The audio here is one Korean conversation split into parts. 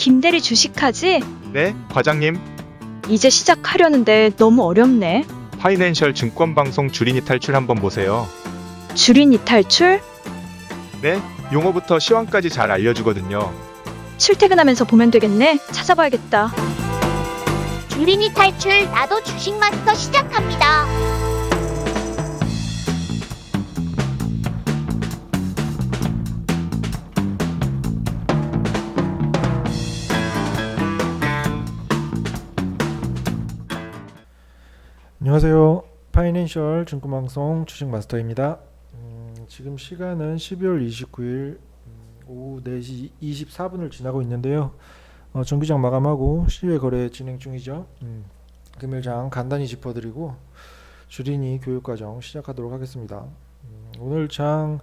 김대리 주식하지? 네, 과장님. 이제 시작하려는데 너무 어렵네. 파이낸셜 증권 방송 주린이 탈출 한번 보세요. 주린 이탈출? 네, 용어부터 시황까지 잘 알려주거든요. 출퇴근하면서 보면 되겠네. 찾아봐야겠다. 주린이 탈출 나도 주식 마스터 시작합니다. 안녕하세요. 파이낸셜 증권방송 주식마스터입니다. 음, 지금 시간은 12월 29일 음, 오후 4시 24분을 지나고 있는데요. 어, 정기장 마감하고 시외 거래 진행 중이죠. 음, 금일장 간단히 짚어드리고 주린이 교육과정 시작하도록 하겠습니다. 음, 오늘 장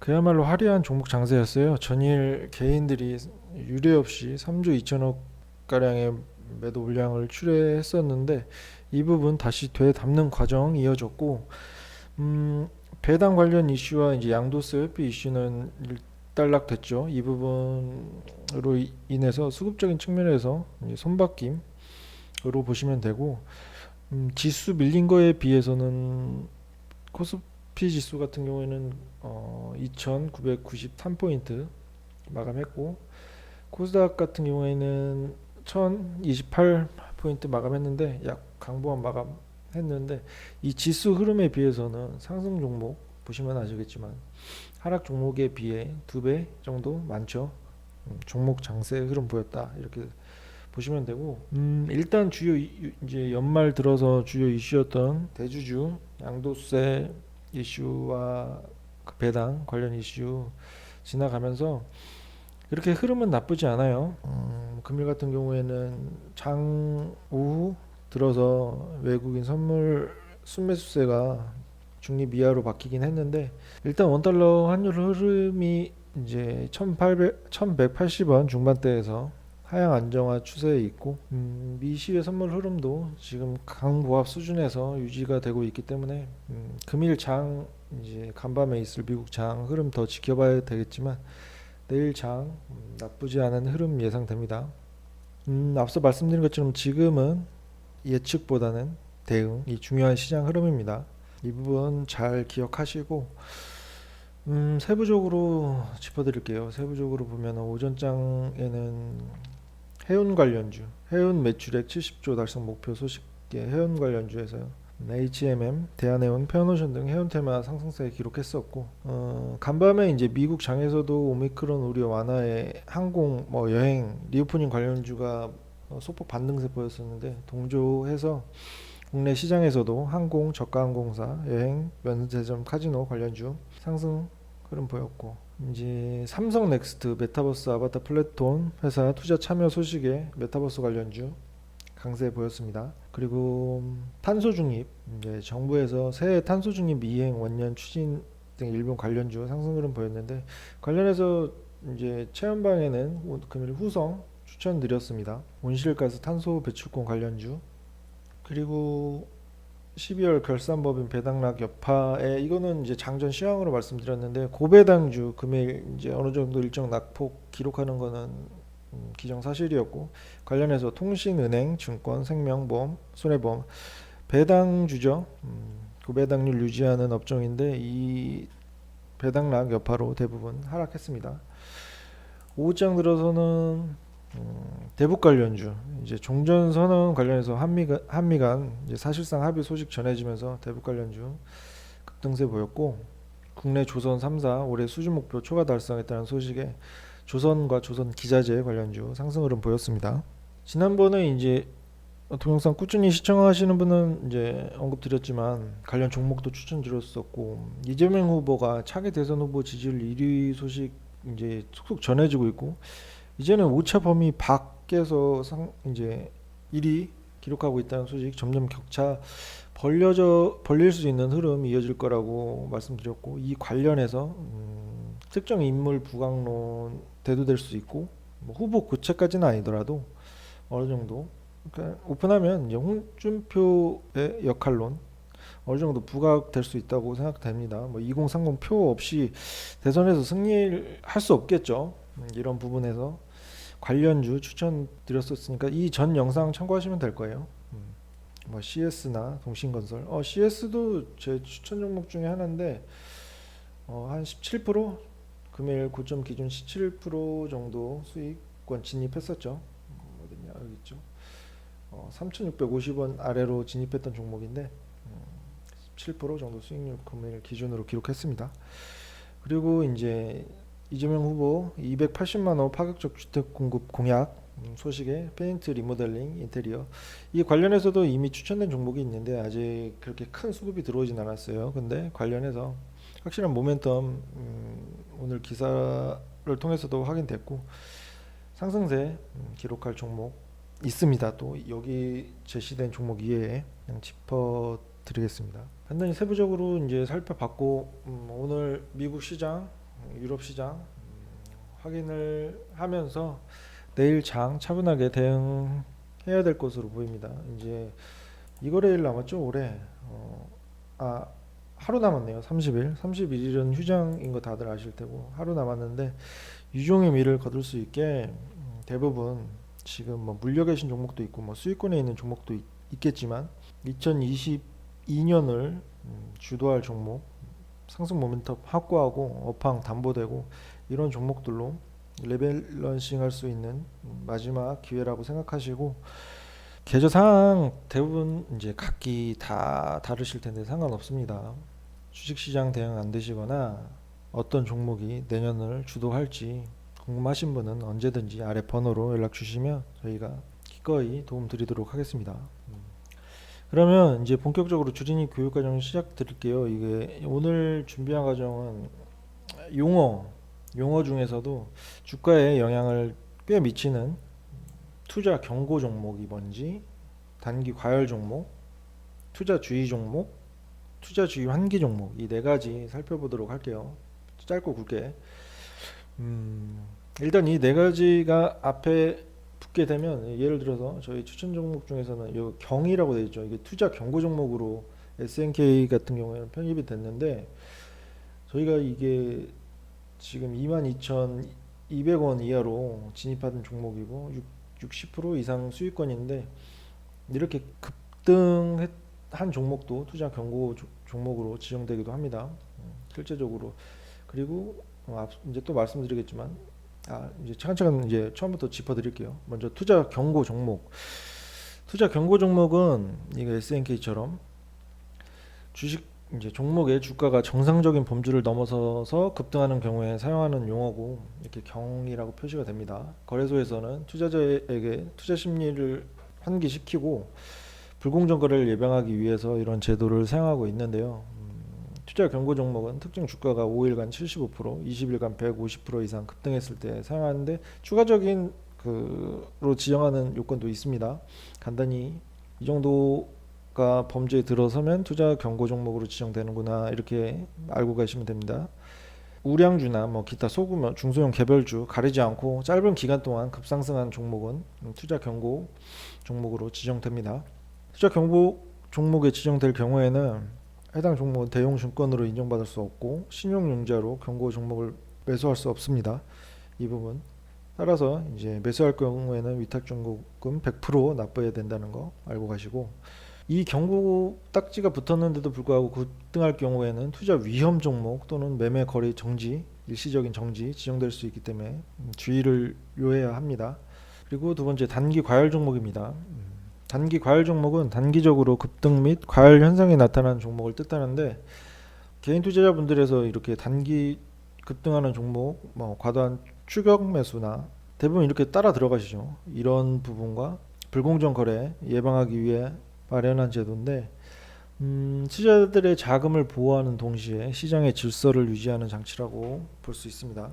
그야말로 화려한 종목 장세였어요. 전일 개인들이 유례 없이 3조 2천억 가량의 매도 물량을 출회했었는데 이 부분 다시 되담는 과정 이어졌고 음, 배당 관련 이슈와 이제 양도세 회피 이슈는 일단락됐죠. 이 부분으로 이- 인해서 수급적인 측면에서 손바뀜으로 보시면 되고 음, 지수 밀린 거에 비해서는 코스피 지수 같은 경우에는 어, 2,993포인트 마감했고 코스닥 같은 경우에는 1,028 포인트 마감했는데 약 강보한 마감했는데 이 지수 흐름에 비해서는 상승 종목 보시면 아시겠지만 하락 종목에 비해 두 배 정도 많죠. 음, 종목 장세 흐름 보였다 이렇게 보시면 되고 음, 일단 주요 이- 이제 연말 들어서 주요 이슈였던 대주주 양도세 이슈와 그 배당 관련 이슈 지나가면서 이렇게 흐름은 나쁘지 않아요. 음, 금일 같은 경우에는 장 오후 들어서 외국인 선물 순매수세가 중립 이하로 바뀌긴 했는데 일단 원달러 환율 흐름이 이제 1800, 1180원 중반대에서 하향 안정화 추세에 있고 음, 미시의 선물 흐름도 지금 강보합 수준에서 유지가 되고 있기 때문에 음, 금일 장 이제 간밤에 있을 미국 장 흐름 더 지켜봐야 되겠지만 내일 장 음, 나쁘지 않은 흐름 예상됩니다. 음, 앞서 말씀드린 것처럼 지금은 예측보다는 대응이 중요한 시장 흐름입니다. 이 부분 잘 기억하시고 음, 세부적으로 짚어드릴게요. 세부적으로 보면 오전장에는 해운 관련주, 해운 매출액 70조 달성 목표 소식계 해운 관련주에서요. HMM, 대한해운, 페어노션 등 해운 테마 상승세 기록했었고 어, 간밤에 이제 미국 장에서도 오미크론 우려 완화에 항공, 뭐 여행, 리오프닝 관련주가 어, 소폭 반등세 보였었는데 동조해서 국내 시장에서도 항공, 저가항공사, 여행, 면세점, 카지노 관련주 상승 흐름 보였고 이제 삼성 넥스트, 메타버스, 아바타 플랫폼 회사 투자 참여 소식에 메타버스 관련주 강세 보였습니다. 그리고 탄소 중립, 이제 정부에서 새 탄소 중립 이행 원년 추진 등 일본 관련주 상승 흐름 보였는데 관련해서 이제 체험방에는 오- 금일 후성 추천드렸습니다. 온실가스 탄소 배출권 관련주 그리고 12월 결산법인 배당락 여파에 이거는 이제 장전 시황으로 말씀드렸는데 고배당주 금일 이제 어느 정도 일정 낙폭 기록하는 거는 음, 기정사실이었고 관련해서 통신은행, 증권, 생명보험, 손해보험 배당주죠. 음, 고배당률 유지하는 업종인데 이 배당락 여파로 대부분 하락했습니다. 오후장 들어서는 음, 대북 관련주 이제 종전 선언 관련해서 한미가 한미 간 이제 사실상 합의 소식 전해지면서 대북 관련주 급등세 보였고 국내 조선 3사 올해 수주 목표 초과 달성했다는 소식에 조선과 조선 기자재 관련주 상승 흐름 보였습니다. 지난번에 이제 동영상 꾸준히 시청하시는 분은 이제 언급드렸지만 관련 종목도 추천드렸었고 이재명 후보가 차기 대선 후보 지지율 1위 소식 이제 속속 전해지고 있고 이제는 오차 범위 밖에서 상 이제 1위 기록하고 있다는 소식 점점 격차 벌려져 벌릴 수 있는 흐름이 이어질 거라고 말씀드렸고 이 관련해서 음, 특정 인물 부각론 대두될 수 있고 뭐 후보 교체까지는 아니더라도 어느 정도 그러니까 오픈하면 이제 홍준표의 역할론 어느 정도 부각될 수 있다고 생각됩니다. 뭐 2030 표 없이 대선에서 승리할 수 없겠죠. 음, 이런 부분에서 관련주 추천드렸었으니까 이 전 영상 참고하시면 될 거예요. 음, 뭐 CS나 동신건설, 어 CS도 제 추천 종목 중에 하나인데 어, 한 17% 금일 고점 기준 17% 정도 수익권 진입했었죠. 음, 어딨냐 여기 있죠. 어, 3,650원 아래로 진입했던 종목인데 음, 17% 정도 수익률 금일 기준으로 기록했습니다. 그리고 이제 이재명 후보 280만 호 파격적 주택 공급 공약 음, 소식에 페인트 리모델링 인테리어 이 관련해서도 이미 추천된 종목이 있는데 아직 그렇게 큰 수급이 들어오진 않았어요. 근데 관련해서 확실한 모멘텀 음, 오늘 기사를 통해서도 확인됐고 상승세 음, 기록할 종목 있습니다. 또 여기 제시된 종목 이외에 그냥 짚어 드리겠습니다. 간단히 세부적으로 이제 살펴봤고 음, 오늘 미국 시장, 음, 유럽 시장 음, 확인을 하면서 내일 장 차분하게 대응해야 될 것으로 보입니다. 이제 이거래일 남았죠 올해. 어, 아 하루 남았네요. 30일. 31일은 휴장인 거 다들 아실 테고 하루 남았는데 유종의 미를 거둘 수 있게 음, 대부분 지금 뭐 물려 계신 종목도 있고 뭐 수익권에 있는 종목도 있, 있겠지만 2022년을 음, 주도할 종목 상승 모멘텀 확고하고 업황 담보되고 이런 종목들로 레밸런싱 할 수 있는 음, 마지막 기회라고 생각하시고 계좌 상황 대부분 이제 각기 다 다르실 텐데 상관없습니다. 주식시장 대응 안 되시거나 어떤 종목이 내년을 주도할지 궁금하신 분은 언제든지 아래 번호로 연락 주시면 저희가 기꺼이 도움 드리도록 하겠습니다. 음. 그러면 이제 본격적으로 주린이 교육 과정 시작 드릴게요. 이게 오늘 준비한 과정은 용어, 용어 중에서도 주가에 영향을 꽤 미치는 투자 경고 종목이 뭔지, 단기 과열 종목, 투자 주의 종목, 투자 주의 환기 종목 이 네 가지 살펴보도록 할게요. 짧고 굵게. 음, 일단 이 네 가지가 앞에 붙게 되면 예를 들어서 저희 추천 종목 중에서는 이 경이라고 되어 있죠. 이게 투자 경고 종목으로 SNK 같은 경우에는 편입이 됐는데 저희가 이게 지금 22,200원 이하로 진입하던 종목이고 60% 이상 수익권인데 이렇게 급등 한 종목도 투자 경고 조- 종목으로 지정되기도 합니다. 음, 실제적으로 그리고 어, 앞- 이제 또 말씀드리겠지만 아 이제 차근차근 이제 처음부터 짚어드릴게요. 먼저 투자 경고 종목. 투자 경고 종목은 이거 SNK처럼 주식 이제 종목의 주가가 정상적인 범주를 넘어서서 급등하는 경우에 사용하는 용어고 이렇게 경이라고 표시가 됩니다. 거래소에서는 투자자에게 투자 심리를 환기시키고 불공정 거래를 예방하기 위해서 이런 제도를 사용하고 있는데요. 음, 투자 경고 종목은 특정 주가가 5일간 75%, 20일간 150% 이상 급등했을 때 사용하는데 추가적인 그로 지정하는 요건도 있습니다. 간단히 이 정도가 범죄에 들어서면 투자 경고 종목으로 지정되는구나 이렇게 알고 가시면 됩니다. 우량주나 뭐 기타 소규모 중소형 개별주 가리지 않고 짧은 기간 동안 급상승한 종목은 투자 경고 종목으로 지정됩니다. 투자 경고 종목에 지정될 경우에는 해당 종목은 대형 증권으로 인정받을 수 없고 신용융자로 경고 종목을 매수할 수 없습니다. 이 부분 따라서 이제 매수할 경우에는 위탁 중고금 100% 납부해야 된다는 거 알고 가시고 이 경고 딱지가 붙었는데도 불구하고 급등할 경우에는 투자 위험 종목 또는 매매 거래 정지 일시적인 정지 지정될 수 있기 때문에 음, 주의를 요해야 합니다. 그리고 두 번째 단기 과열 종목입니다. 음, 단기 과열 종목은 단기적으로 급등 및 과열 현상이 나타나는 종목을 뜻하는데 개인 투자자분들에서 이렇게 단기 급등하는 종목 뭐 과도한 추격 매수나 대부분 이렇게 따라 들어가시죠. 이런 부분과 불공정 거래 예방하기 위해 마련한 제도인데 음, 투자자들의 자금을 보호하는 동시에 시장의 질서를 유지하는 장치라고 볼 수 있습니다.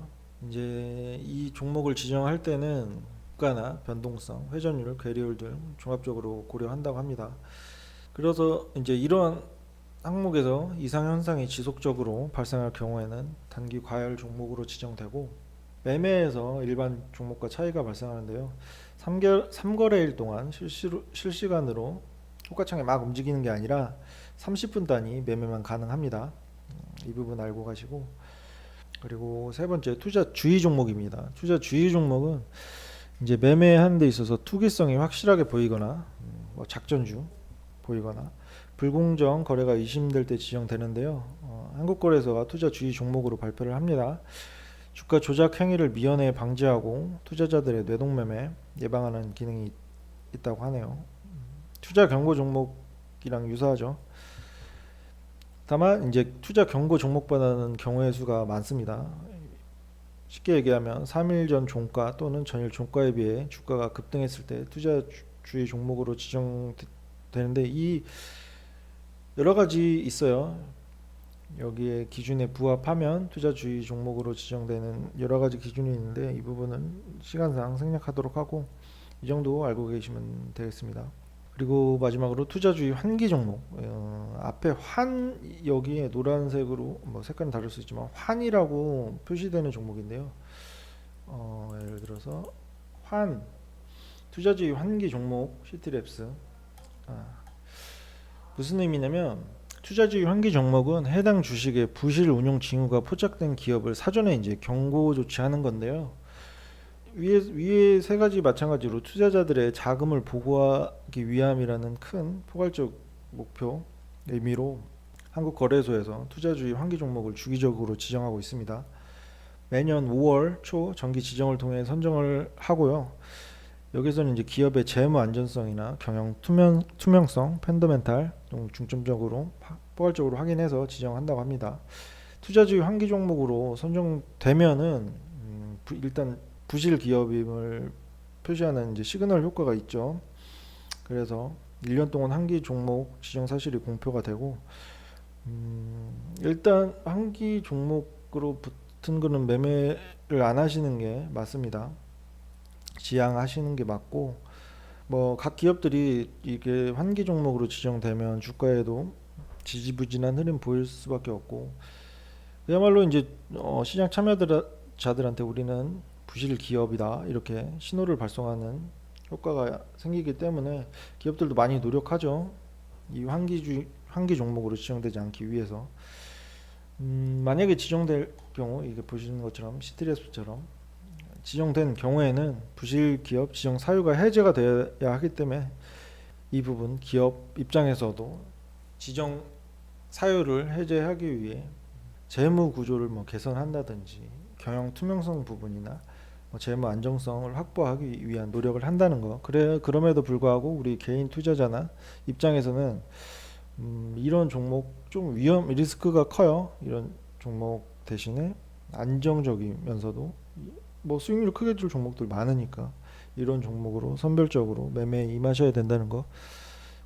이제 이 종목을 지정할 때는 주가나 변동성, 회전율, 괴리율 등 종합적으로 고려한다고 합니다. 그래서 이제 이러한 항목에서 이상 현상이 지속적으로 발생할 경우에는 단기 과열 종목으로 지정되고 매매에서 일반 종목과 차이가 발생하는데요. 3개월, 3거래일 동안 실시로, 실시간으로 호가창에 막 움직이는 게 아니라 30분 단위 매매만 가능합니다. 음, 이 부분 알고 가시고 그리고 세 번째 투자 주의 종목입니다. 투자 주의 종목은 이제 매매하는 데 있어서 투기성이 확실하게 보이거나 음, 뭐 작전주 보이거나 불공정 거래가 의심될 때 지정되는데요. 어, 한국거래소가 투자 주의 종목으로 발표를 합니다. 주가 조작 행위를 미연에 방지하고 투자자들의 뇌동매매 예방하는 기능이 있- 있다고 하네요. 음, 투자 경고 종목이랑 유사하죠. 다만 이제 투자 경고 종목보다는 경우의 수가 많습니다. 쉽게 얘기하면 3일 전 종가 또는 전일 종가에 비해 주가가 급등했을 때 투자 주- 주의 종목으로 지정되는데 이 여러 가지 있어요. 여기에 기준에 부합하면 투자 주의 종목으로 지정되는 여러 가지 기준이 있는데 이 부분은 시간상 생략하도록 하고 이 정도 알고 계시면 되겠습니다. 그리고 마지막으로 투자주의 환기 종목 어, 앞에 환 여기에 노란색으로 뭐 색깔은 다를 수 있지만 환이라고 표시되는 종목인데요. 어, 예를 들어서 환 투자주의 환기 종목 시티랩스 아, 무슨 의미냐면 투자주의 환기 종목은 해당 주식의 부실 운용 징후가 포착된 기업을 사전에 이제 경고 조치하는 건데요. 위에 위에 세 가지 마찬가지로 투자자들의 자금을 보호하기 위함이라는 큰 포괄적 목표 의미로 한국 거래소에서 투자주의 환기 종목을 주기적으로 지정하고 있습니다. 매년 5월 초 정기 지정을 통해 선정을 하고요. 여기서는 이제 기업의 재무 안전성이나 경영 투명 투명성, 펀더멘탈 등 중점적으로 파- 포괄적으로 확인해서 지정한다고 합니다. 투자주의 환기 종목으로 선정되면은 음, 부- 일단 부실 기업임을 표시하는 이제 시그널 효과가 있죠. 그래서 1년 동안 한기 종목 지정 사실이 공표가 되고 음, 일단 한기 종목으로 붙은 거는 매매를 안 하시는 게 맞습니다. 지양하시는 게 맞고 뭐 각 기업들이 이게 환기 종목으로 지정되면 주가에도 지지부진한 흐름 보일 수밖에 없고 그야말로 이제 어, 시장 참여자들한테 우리는 부실 기업이다 이렇게 신호를 발송하는 효과가 생기기 때문에 기업들도 많이 노력하죠. 이 환기주 환기 종목으로 지정되지 않기 위해서 음, 만약에 지정될 경우 이게 보시는 것처럼 시트레스처럼 지정된 경우에는 부실 기업 지정 사유가 해제가 돼야 하기 때문에 이 부분 기업 입장에서도 지정 사유를 해제하기 위해 재무 구조를 뭐 개선한다든지 경영 투명성 부분이나 뭐 재무 안정성을 확보하기 위한 노력을 한다는 거. 그래 그럼에도 불구하고 우리 개인 투자자나 입장에서는 음, 이런 종목 좀 위험 리스크가 커요. 이런 종목 대신에 안정적이면서도 뭐 수익률 크게 줄 종목들 많으니까 이런 종목으로 선별적으로 매매에 임하셔야 된다는 거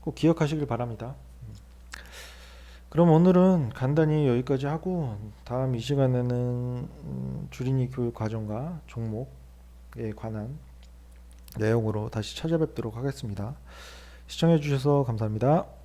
꼭 기억하시길 바랍니다. 그럼 오늘은 간단히 여기까지 하고 다음 이 시간에는 음, 주린이 교육 과정과 종목에 관한 내용으로 다시 찾아뵙도록 하겠습니다. 시청해 주셔서 감사합니다.